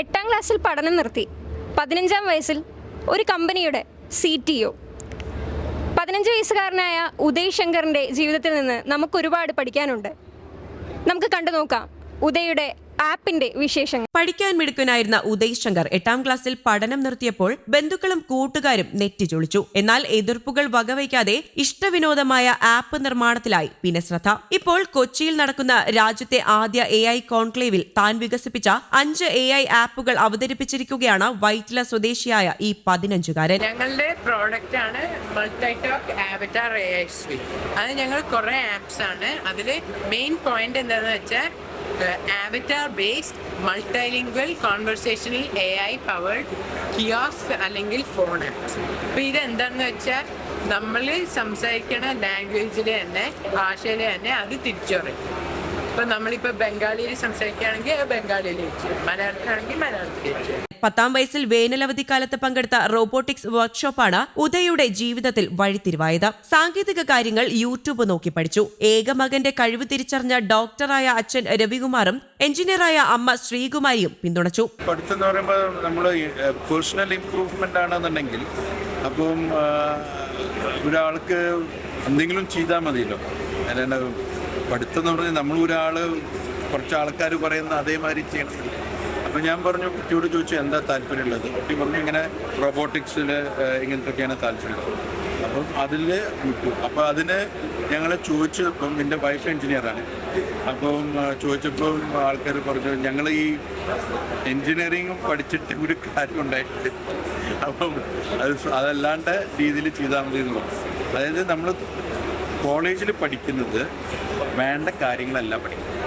എട്ടാം ക്ലാസ്സിൽ പഠനം നിർത്തി. പതിനഞ്ചാം വയസ്സിൽ ഒരു കമ്പനിയുടെ സി ടി ഒ പതിനഞ്ച് വയസ്സുകാരനായ ഉദയ് ശങ്കറിന്റെ ജീവിതത്തിൽ നിന്ന് നമുക്ക് ഒരുപാട് പഠിക്കാനുണ്ട്. നമുക്ക് കണ്ടു നോക്കാം ഉദയുടെ ആപ്പിന്റെ വിശേഷങ്ങൾ. പഠിക്കാൻ മിടുക്കനായിരുന്ന ഉദയ് ശങ്കർ എട്ടാം ക്ലാസ്സിൽ പഠനം നിർത്തിയപ്പോൾ ബന്ധുക്കളും കൂട്ടുകാരും നെറ്റിച്ചൊളിച്ചു എന്നാൽ എതിർപ്പുകൾ വകവയ്ക്കാതെ ഇഷ്ടവിനോദമായ ആപ്പ് നിർമ്മാണത്തിലായി പിന്നെ ശ്രദ്ധ. ഇപ്പോൾ കൊച്ചിയിൽ നടക്കുന്ന രാജ്യത്തെ ആദ്യ എ ഐ കോൺക്ലേവിൽ താൻ വികസിപ്പിച്ച അഞ്ച് എ ഐ ആപ്പുകൾ അവതരിപ്പിച്ചിരിക്കുകയാണ് വൈറ്റില സ്വദേശിയായ ഈ പതിനഞ്ചുകാരൻ. ഞങ്ങളുടെ പ്രോഡക്റ്റ് ആണ് multitalk avatar A I suite അത് ഞങ്ങൾ കുറെ ആപ്സ് ആണ്. അതിൽ മെയിൻ പോയിന്റ് എന്താണെന്ന് വെച്ചാൽ ആവറ്റാർ ബേസ്ഡ് മൾട്ടിലിംഗ്വൽ കോൺവെർസേഷനിൽ എ ഐ പവേർഡ് കിയോസ് അല്ലെങ്കിൽ ഫോൺ ആപ്സ് അപ്പോൾ ഇതെന്താണെന്ന് വെച്ചാൽ നമ്മൾ സംസാരിക്കണ ലാംഗ്വേജിൽ തന്നെ ഭാഷയിൽ തന്നെ അത് തിരിച്ചറിയും. ഇപ്പം നമ്മളിപ്പോൾ ബംഗാളിയിൽ സംസാരിക്കുകയാണെങ്കിൽ ബംഗാളിയിൽ വെച്ച് മലയാളത്തിലാണെങ്കിൽ മലയാളത്തിൽ തിരിച്ചു പത്താം വയസ്സിൽ വേനലവധി വേനലവധിക്കാലത്ത് പങ്കെടുത്ത റോബോട്ടിക്സ് വർക്ക്ഷോപ്പാണ് ഉദയുടെ ജീവിതത്തിൽ വഴിത്തിരിവായത്. സാങ്കേതിക കാര്യങ്ങൾ യൂട്യൂബ് നോക്കി പഠിച്ചു. ഏക മകന്റെ കഴിവ് തിരിച്ചറിഞ്ഞ ഡോക്ടറായ അച്ഛൻ രവികുമാറും എഞ്ചിനീയറായ അമ്മ ശ്രീകുമാരിയും പിന്തുണച്ചു. നമ്മൾ പേഴ്സണൽ ഇംപ്രൂവ്മെന്റ് അപ്പം ഒരാൾക്ക് എന്തെങ്കിലും ചെയ്താൽ മതിയല്ലോ. അല്ലാണ്ട് പഠിത്തം എന്ന് പറഞ്ഞാൽ നമ്മൾ കുറച്ച് ആൾക്കാർ പറയുന്ന അതേമാതിരി ചെയ്യണം. അപ്പം ഞാൻ പറഞ്ഞു കുട്ടിയോട് ചോദിച്ചു എന്താ താല്പര്യമുള്ളത്? കുട്ടി പറഞ്ഞു ഇങ്ങനെ റോബോട്ടിക്സിൽ ഇങ്ങനത്തെയൊക്കെയാണ് താല്പര്യം. അപ്പം അതിൽ വിട്ടു. അപ്പോൾ അതിന് ഞങ്ങളെ ചോദിച്ചപ്പം എന്റെ വൈഫ് എഞ്ചിനീയറാണ് അപ്പം ചോദിച്ചപ്പോൾ ആൾക്കാർ പറഞ്ഞു ഞങ്ങൾ ഈ എൻജിനീയറിങ് പഠിച്ചിട്ട് ഒരു കാര്യം ഉണ്ടായിട്ട് അപ്പം അത് അതല്ലാണ്ട് രീതിയിൽ ചെയ്താൽ മതി എന്ന് അതായത് നമ്മൾ കോളേജിൽ പഠിക്കുന്നത് വേണ്ട കാര്യങ്ങളല്ല പഠിക്കുന്നത്.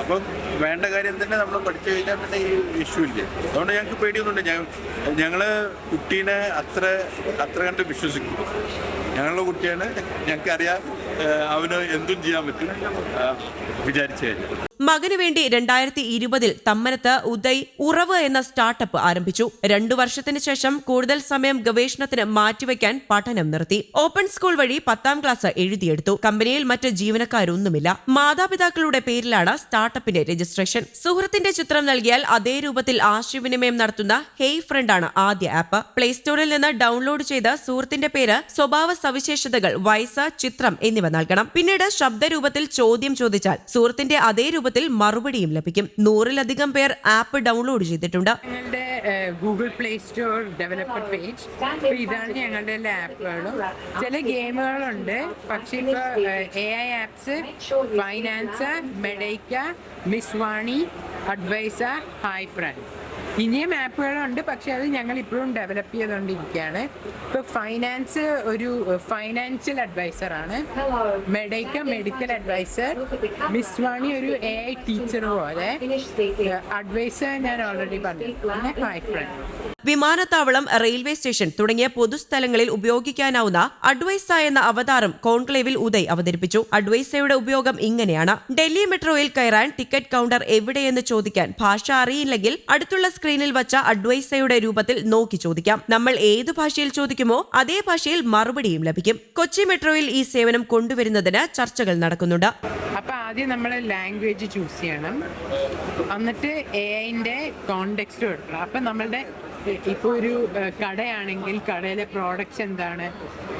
അപ്പം വേണ്ട കാര്യം തന്നെ നമ്മൾ പഠിച്ചു കഴിഞ്ഞാൽ പിന്നെ ഈ ഇഷ്യൂ ഇല്ല? അതുകൊണ്ട് ഞങ്ങൾക്ക് പേടിയൊന്നുമില്ല. ഞങ്ങൾ ഞങ്ങൾ കുട്ടീനെ അത്ര അത്ര കണ്ട് വിശ്വസിക്കും. ഞങ്ങളുടെ കുട്ടിയാണ്. ഞങ്ങൾക്കറിയാം അവന് എന്തും ചെയ്യാൻ പറ്റും. വിചാരിച്ചു കഴിഞ്ഞാൽ മകനു വേണ്ടി രണ്ടായിരത്തി ഇരുപതിൽ തമ്മനത്ത് ഉദയ് ഉറവ് എന്ന സ്റ്റാർട്ടപ്പ് ആരംഭിച്ചു. രണ്ടു വർഷത്തിന് ശേഷം കൂടുതൽ സമയം ഗവേഷണത്തിന് മാറ്റിവെക്കാൻ പഠനം നിർത്തി. ഓപ്പൺ സ്കൂൾ വഴി പത്താം ക്ലാസ് എഴുതിയെടുത്തു. കമ്പനിയിൽ മറ്റ് ജീവനക്കാരൊന്നുമില്ല. മാതാപിതാക്കളുടെ പേരിലാണ് സ്റ്റാർട്ടപ്പിന്റെ രജിസ്ട്രേഷൻ. സുഹൃത്തിന്റെ ചിത്രം നൽകിയാൽ അതേ രൂപത്തിൽ ആശയവിനിമയം നടത്തുന്ന ഹെയ് ആണ് ആദ്യ ആപ്പ്. പ്ലേ സ്റ്റോറിൽ നിന്ന് ഡൗൺലോഡ് ചെയ്ത് സുഹൃത്തിന്റെ പേര് സ്വഭാവ സവിശേഷതകൾ വയസ്സ് ചിത്രം എന്നിവ നൽകണം. പിന്നീട് ശബ്ദരൂപത്തിൽ ചോദ്യം ചോദിച്ചാൽ സുഹൃത്തിന്റെ അതേ രൂപത്തിൽ മറുപടിയും ലഭിക്കും. നൂറിലധികം പേർ ആപ്പ് ഡൗൺലോഡ് ചെയ്തിട്ടുണ്ട്. ഞങ്ങളുടെ Google play store developer page. ഇതാണ് ഞങ്ങളുടെ എല്ലാ ആപ്പുകളും. ചില ഗെയിമുകളുണ്ട്. പക്ഷേ ഇപ്പോൾ A I apps finance Medaica Miss Vani Advisa hi friend. ഇനിയും ആപ്പുകളുണ്ട് പക്ഷെ അത് ഞങ്ങൾ ഇപ്പോഴും ഡെവലപ്പ് ചെയ്തുകൊണ്ടിരിക്കുകയാണ്. ഇപ്പോൾ ഫൈനാൻസ് ഒരു financial അഡ്വൈസറാണ് Medaica medical adviser Miss Vani ഒരു എ ഐ ടീച്ചർ പോലെ. അഡ്വൈസർ ഞാൻ ഓൾറെഡി പറഞ്ഞു പിന്നെ ഫ്രണ്ട് വിമാനത്താവളം റെയിൽവേ സ്റ്റേഷൻ തുടങ്ങിയ പൊതുസ്ഥലങ്ങളിൽ ഉപയോഗിക്കാനാവുന്ന അഡ്വൈസ എന്ന അവതാരം കോൺക്ലേവിൽ ഉദയ് അവതരിപ്പിച്ചു. അഡ്വൈസയുടെ ഉപയോഗം ഇങ്ങനെയാണ്. ഡൽഹി മെട്രോയിൽ കയറാൻ ടിക്കറ്റ് കൗണ്ടർ എവിടെയെന്ന് ചോദിക്കാൻ ഭാഷ അറിയില്ലെങ്കിൽ അടുത്തുള്ള സ്ക്രീനിൽ വച്ച അഡ്വൈസയുടെ രൂപത്തിൽ നോക്കി ചോദിക്കാം. നമ്മൾ ഏത് ഭാഷയിൽ ചോദിക്കുമോ അതേ ഭാഷയിൽ മറുപടിയും ലഭിക്കും. കൊച്ചി മെട്രോയിൽ ഈ സേവനം കൊണ്ടുവരുന്നതിന് ചർച്ചകൾ നടക്കുന്നുണ്ട്. അപ്പോൾ ആദ്യം നമ്മൾ ലാംഗ്വേജ് ചൂസ് ചെയ്യണം. എന്നിട്ട് എ ഐന്റെ കോണ്ടെക്സ്റ്റ് കൊടുക്കണം. അപ്പം നമ്മളുടെ ഇപ്പോൾ ഒരു കടയാണെങ്കിൽ കടയിലെ പ്രോഡക്റ്റ്സ് എന്താണ്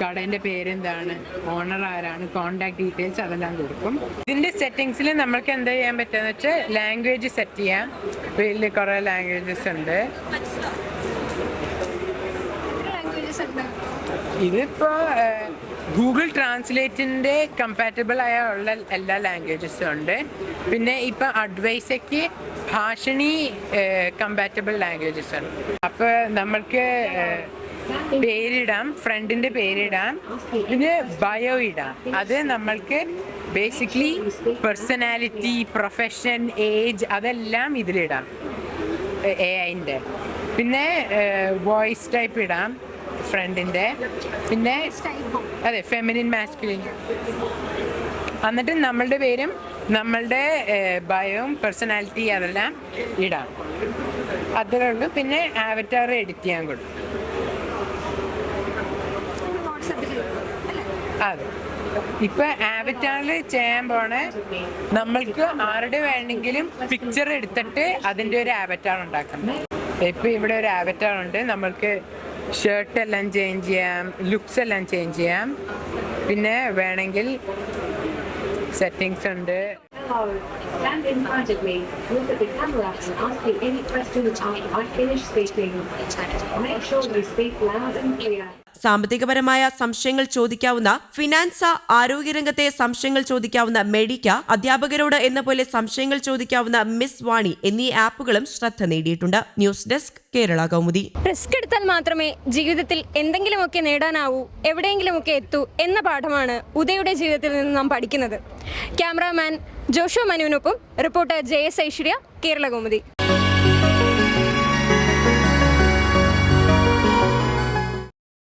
കടേന്റെ പേരെന്താണ് ഓണർ ആരാണ് കോണ്ടാക്ട് ഡീറ്റെയിൽസ് അതെല്ലാം കൊടുക്കും. ഇതിന്റെ സെറ്റിങ്സിൽ നമ്മൾക്ക് എന്താ ചെയ്യാൻ പറ്റുക വെച്ചാൽ ലാംഗ്വേജ് സെറ്റ് ചെയ്യാം. വലിയ കുറേ ലാംഗ്വേജസ് ഉണ്ട്. ഇതിപ്പോ ഗൂഗിൾ ട്രാൻസ്ലേറ്റിന്റെ കമ്പാറ്റബിൾ ആയ ഉള്ള എല്ലാ ലാംഗ്വേജസും ഉണ്ട്. പിന്നെ ഇപ്പം അഡ്വൈസയ്ക്ക് ഭാഷണി കമ്പാറ്റബിൾ ലാംഗ്വേജസ് ഉണ്ട് അപ്പോൾ നമ്മൾക്ക് പേരിടാം ഫ്രണ്ടിന്റെ പേരിടാം പിന്നെ ബയോ ഇടാം. അത് നമ്മൾക്ക് ബേസിക്കലി പേഴ്സണാലിറ്റി പ്രൊഫഷൻ ഏജ് അതെല്ലാം ഇതിലിടാം. എ ഐന്റെ പിന്നെ വോയിസ് ടൈപ്പ് ഇടാം. ഫ്രണ്ടിന്റെ പിന്നെ അതെ ഫെമിനിൻ മാസ്കുലിൻ എന്നിട്ട് നമ്മളുടെ പേരും നമ്മളുടെ ബയോയും പേഴ്സണാലിറ്റി അതെല്ലാം ഇടാം. അത്രേ ഉള്ളൂ. പിന്നെ ആവറ്റാർ എഡിറ്റ് ചെയ്യാൻ കൊടുക്കും അതെ. ഇപ്പൊ ആവറ്റാറിൽ ചെയ്യാൻ പോണ നമ്മൾക്ക് ആരുടെ വേണമെങ്കിലും പിക്ചർ എടുത്തിട്ട് അതിന്റെ ഒരു ആവറ്റാർ ഉണ്ടാക്കണം. ഇപ്പൊ ഇവിടെ ഒരു ആവറ്റാർ ഉണ്ട്. നമ്മൾക്ക് ഷർട്ട് എല്ലാം ചേഞ്ച് ചെയ്യാം ലുക്സ് എല്ലാം ചേഞ്ച് ചെയ്യാം പിന്നെ വേണമെങ്കിൽ സെറ്റിങ്സ് ഉണ്ട്. Stand in front of me, look at the camera and ask me any question after I finish speaking. Make sure you speak loud and clear. സാമ്പത്തികപരമായ സംശയങ്ങൾ ചോദിക്കാവുന്ന ഫിനാൻസ ആരോഗ്യരംഗത്തെ സംശയങ്ങൾ ചോദിക്കാവുന്ന മെഡിക്ക അധ്യാപകരോട് എന്ന പോലെ സംശയങ്ങൾ ചോദിക്കാവുന്ന മിസ് വാണി എന്നീ ആപ്പുകളും ശ്രദ്ധ നേടിയിട്ടുണ്ട്. News desk Kerala Kaumudi. Risk എടുത്താൽ മാത്രമേ ജീവിതത്തിൽ എന്തെങ്കിലുമൊക്കെ നേടാനാവൂ എവിടെയെങ്കിലുമൊക്കെ എത്തൂ എന്ന പാഠമാണ് ഉദയുടെ ജീവിതത്തിൽ നിന്ന് നാം പഠിക്കുന്നത്. ക്യാമറാമാൻ ജോഷോ മനുവിനൊപ്പം റിപ്പോർട്ടർ ജെ ഐശ്വര്യ കേരള കൗമുദി.